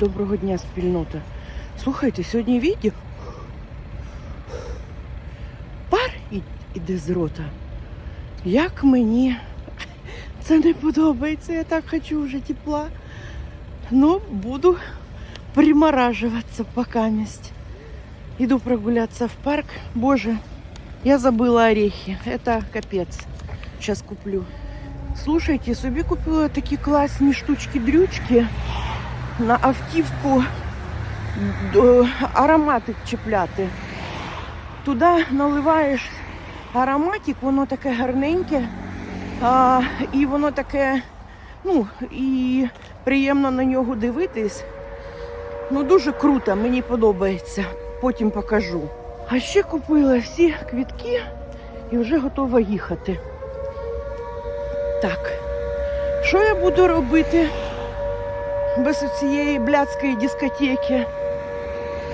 Доброго дня, спільнота. Слухайте, сьогодні відео. Пар і- іде з рота. Як мені це не подобається, я так хочу вже тепла. Ну, буду примораживаться пока месть. Иду прогуляться в парк. Боже, я забыла орехи. Это капец. Сейчас куплю. Слушайте, собі купила такі класні штучки-дрючки На автівку ароматик чіпляти. Туди наливаєш ароматик, воно таке гарненьке, а, і воно таке, ну, і приємно на нього дивитись. Ну, дуже круто, мені подобається. Потім покажу. А ще купила всі квітки і вже готова їхати. Так, що я буду робити без цієї блядської дискотеки?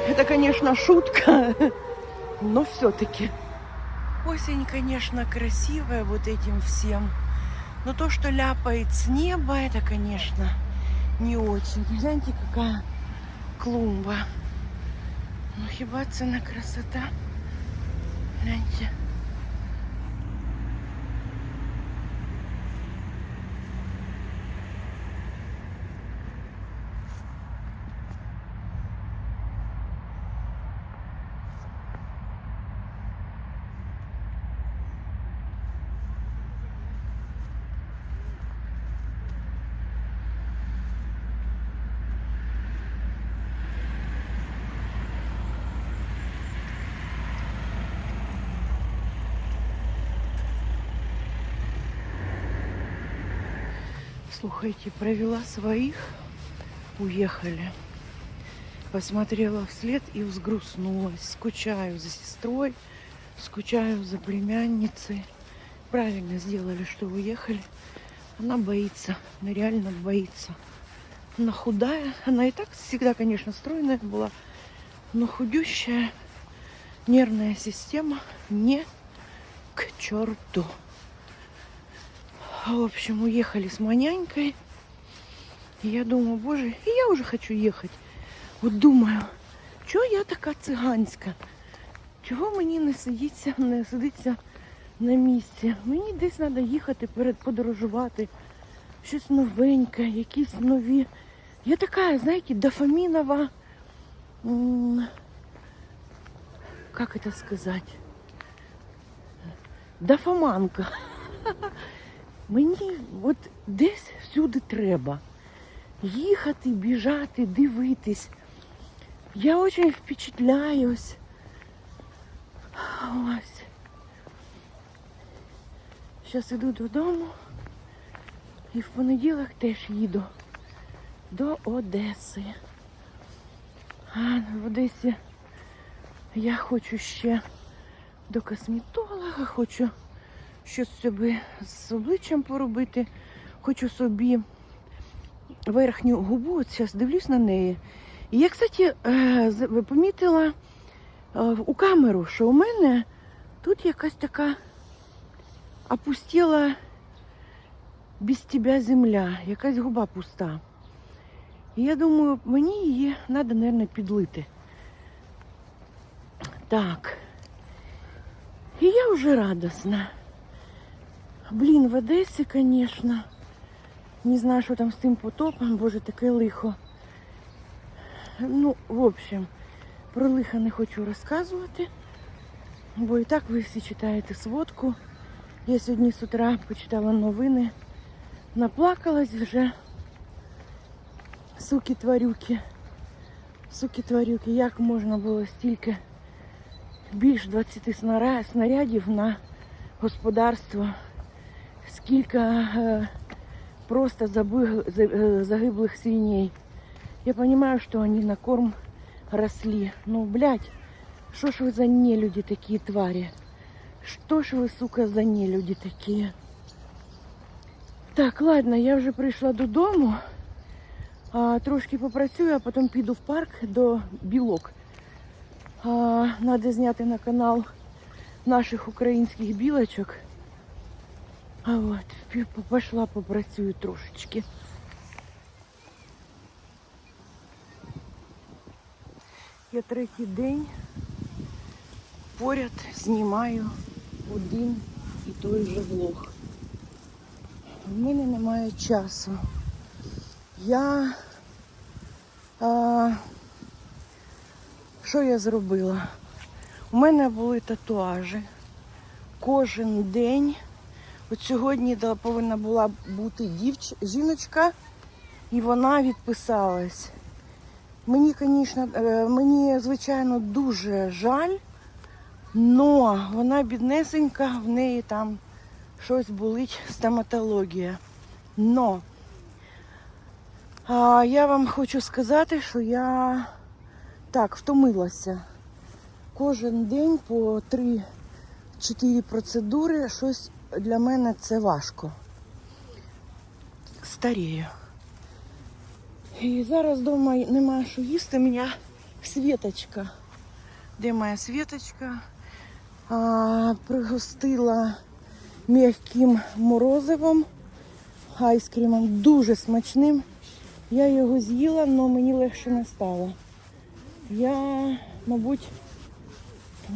Это, конечно, шутка, но все-таки. Осень, конечно, красивая вот этим всем. Но то, что ляпает с неба, это, конечно, не очень. Гляньте, какая клумба. Ну, хіба це не красота? Гляньте. Слухайте, провела своих, уехали. Посмотрела вслед и взгрустнулась. Скучаю за сестрой, скучаю за племянницей. Правильно сделали, что уехали. Она боится, она реально боится. Она худая, она и так всегда, конечно, стройная была, но худющая, нервная система не к черту. В общем, уехали с манянькой. И я думаю, боже, и я уже хочу ехать. От думаю, чого я така циганська? Чого мені не сидіться, не сидиться на місці? Мені десь треба їхати перед подорожувати, щось новеньке, якісь нові. Я така, знаєте, дофамінова. м, Как это сказать? Дофаманка. Мені от десь всюди треба їхати, біжати, дивитись. Я дуже впечатляюсь. Зараз іду додому і в понеділок теж їду до Одеси. А в Одесі я хочу ще до косметолога, хочу щось собі з обличчям поробити. Хочу собі верхню губу, от зараз дивлюсь на неї. І я, кстати, е, помітила е, у камеру, що у мене тут якась така опустіла без тебе земля, якась губа пуста. І я думаю, мені її треба, мабуть, підлити. Так. І я вже радісна. Блін, в Одесі, звісно. Не знаю, що там з тим потопом, боже, таке лихо. Ну, в общем, про лихо не хочу розказувати, бо і так ви всі читаєте сводку. Я сьогодні з утра почитала новини, наплакалась вже. Суки тварюки. Суки тварюки, як можна було стільки більш 20 снарядів на господарство, скільки е, просто забыг- за- э, загиблых свиней. Я понимаю, что они на корм росли. Ну, блядь, что ж вы за нелюди такие твари? Что ж вы, сука, за нелюди такие? Так, ладно, я вже прийшла додому. А, трошки попрацюю, а потім піду в парк до білок. А, надо зняти на канал наших українських білочок. А от, пі- пішла попрацюю трошечки. Я третій день поряд знімаю один і той же влог. В мене немає часу. Я. А, що я зробила? У мене були татуажі. Кожен день. От сьогодні да, повинна була бути дівч... жіночка, і вона відписалась. Мені, звісно, мені, звичайно, дуже жаль, але вона біднесенька, в неї там щось болить, стоматологія. Но а, я вам хочу сказати, що я так втомилася. Кожен день по 3-4 процедури щось для мене це важко. Старію. І зараз вдома немає що їсти. У мене світочка. Де моя світочка? А, пригостила м'яким морозивом, айскрімом, дуже смачним. Я його з'їла, але мені легше не стало. Я, мабуть,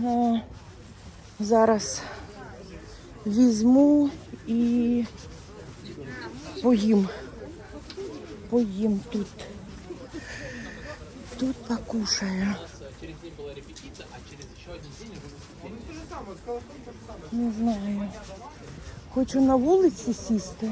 а, зараз візьму і поїм. Поїм тут. Тут покушаю. Не знаю. Хочу на вулиці сісти.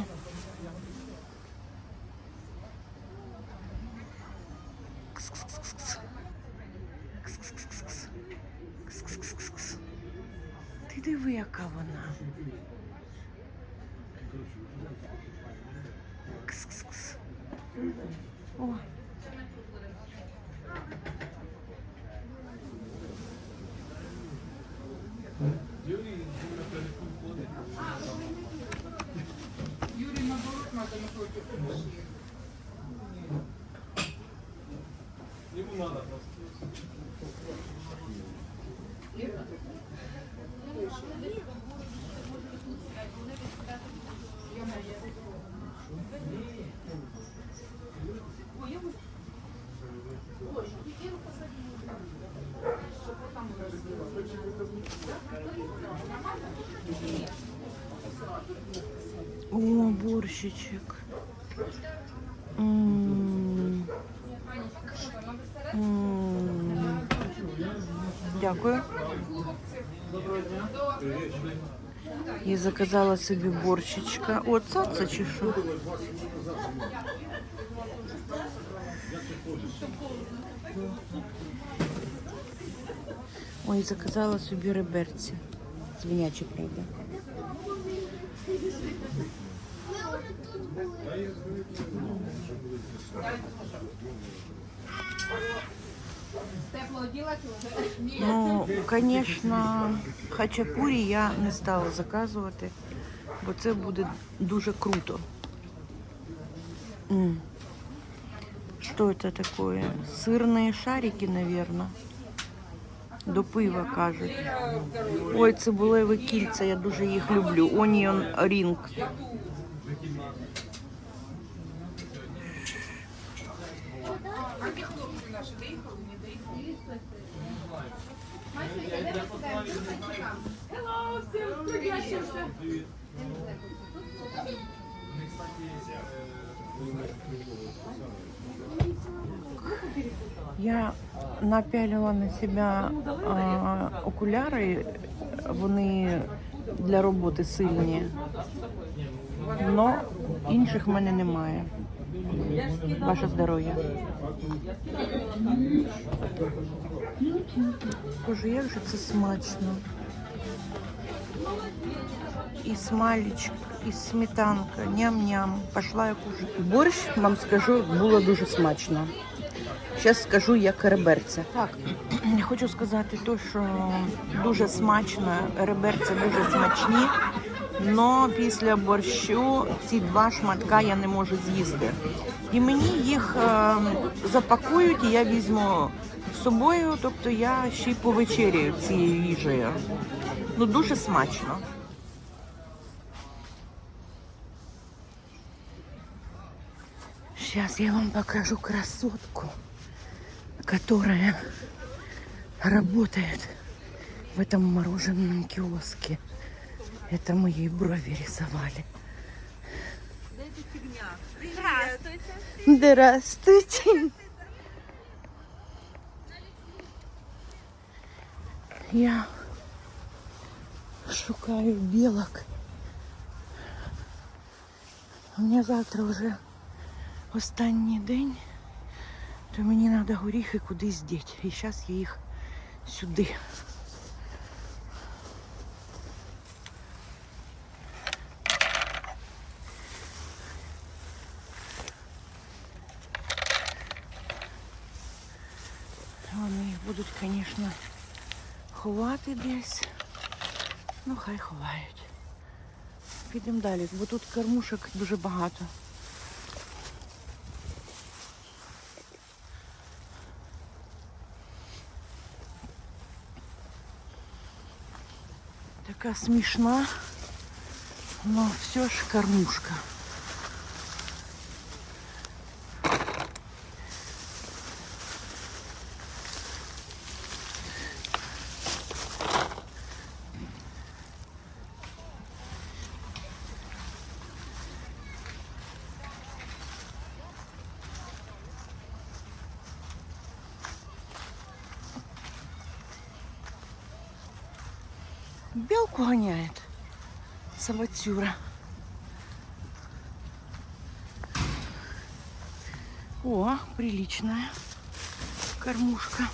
О. борщичек. М. М. Дякую. Я заказала собі борщичка. О, цаца чи що? Ой, заказала собі реберці. Свинячі, правда. Ну, звісно, хачапурі я не стала заказувати, бо це буде дуже круто. М. Что это такое? Сырные шарики, наверное. До пива кажуть. Ой, цибулеві кільця, я дуже їх люблю. Onion ring. Я напялила на себе а, окуляри, вони для роботи сильні, але інших в мене немає. Ваше здоров'я. Боже, як же це смачно. І смалечка, і сметанка, ням-ням. Пошла я кушати. Борщ, вам скажу, було дуже смачно. Зараз скажу, як реберця. Так, хочу сказати то, що дуже смачно, реберця дуже смачні, але після борщу ці два шматка я не можу з'їсти. І мені їх е, запакують, і я візьму з собою, тобто я ще й повечеряю цією їжею. Ну, дуже смачно. Сейчас я вам покажу красотку, которая работает в этом мороженом киоске. Это мы ей брови рисовали. Здравствуйте. Здравствуйте. Я шукаю белок. У мене завтра вже останній день, то мені треба горіхи кудись діти. І зараз я їх сюди. будуть, звісно, ховати десь. Ну, хай ховають. Підемо далі, бо тут кормушок дуже багато. Така смішна, але все ж кормушка. Белку гоняет собацюра. О, приличная кормушка.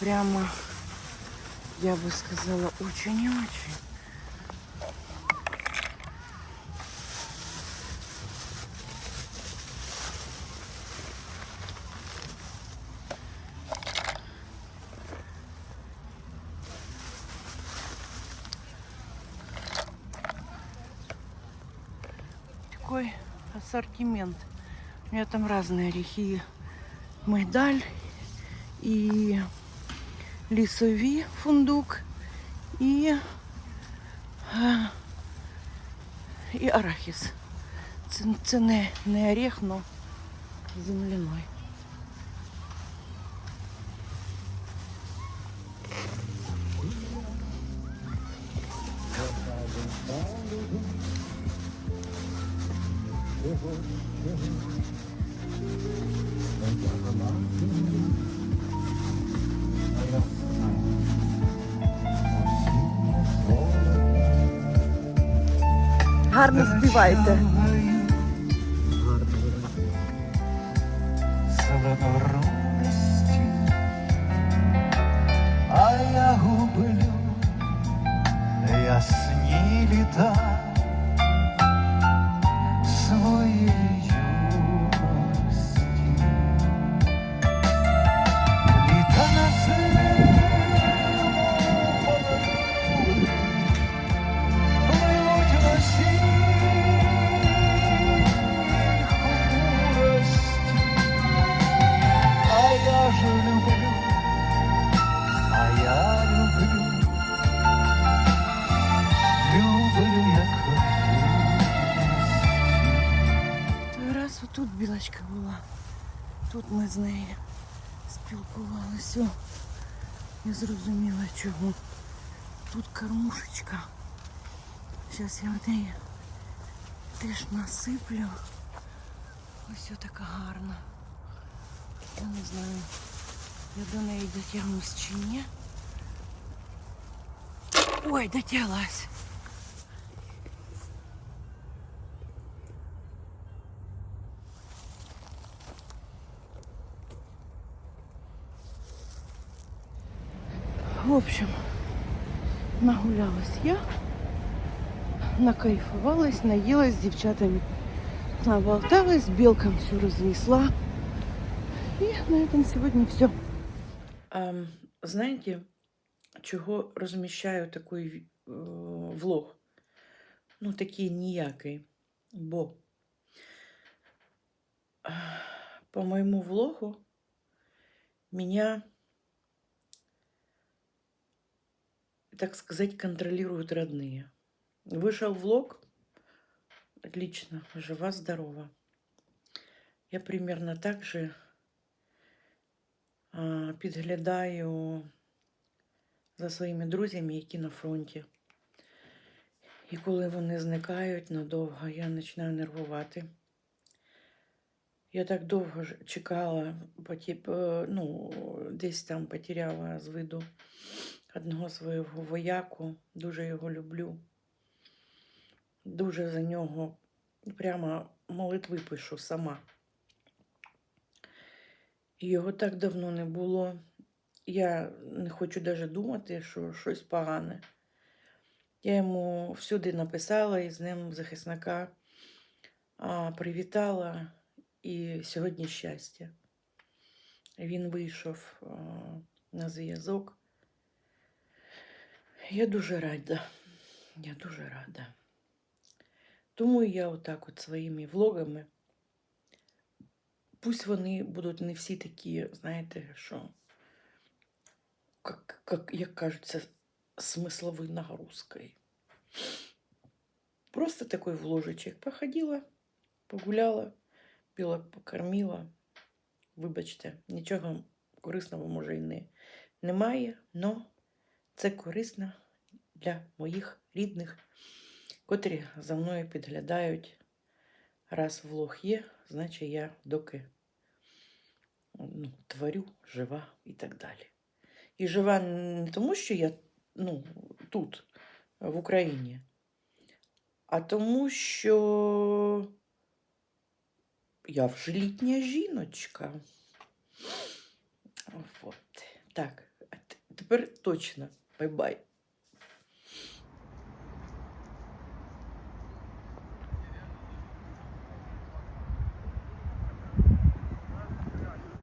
Прямо, я бы сказала, очень и очень. У меня там разные орехи. Мигдаль и лісові фундук е, і арахіс. Це, не, не орех, но земляной. Гарно співайте. Зрозуміла чого. Тут кормушечка. Зараз я в неї теж насиплю. Ось така гарна. Я не знаю, я до неї дотягнусь чи ні. Ой, дотяглась. В общем, нагулялась я, накайфовалась, наелась с девчатами, наболталась, белкам все разнесла. И на этом сегодня все. знаете, чого розміщаю такий е, влог? Ну, такий ніякий. Бо по моєму влогу меня так сказать, контролируют родные. Вышел влог. Отлично. Жива-здорова. Я примерно так же підглядаю за своїми друзями, які на фронті. І коли вони зникають надовго, я починаю нервувати. Я так довго чекала, е, ну, десь там потеряла з виду одного свого вояку. Дуже його люблю. Дуже за нього прямо молитви пишу сама. Його так давно не було. Я не хочу навіть думати, що щось погане. Я йому всюди написала із Днем захисника, а, привітала і сьогодні щастя. Він вийшов на зв'язок. Я дуже рада. Я дуже рада. Тому я отак от своїми влогами. Пусть вони будуть не всі такі, знаєте, що, как, как, як кажуть, смысловой нагрузкой. Просто такой вложечек походила, погуляла, пила, покормила. Вибачте, нічого корисного може і не, немає, але це корисно для моїх рідних, котрі за мною підглядають. Раз влог є, значить я доки ну, творю, жива і так далі. І жива не тому, що я ну, тут, в Україні, а тому, що я вже літня жіночка. От. Так, тепер точно. Bye bye.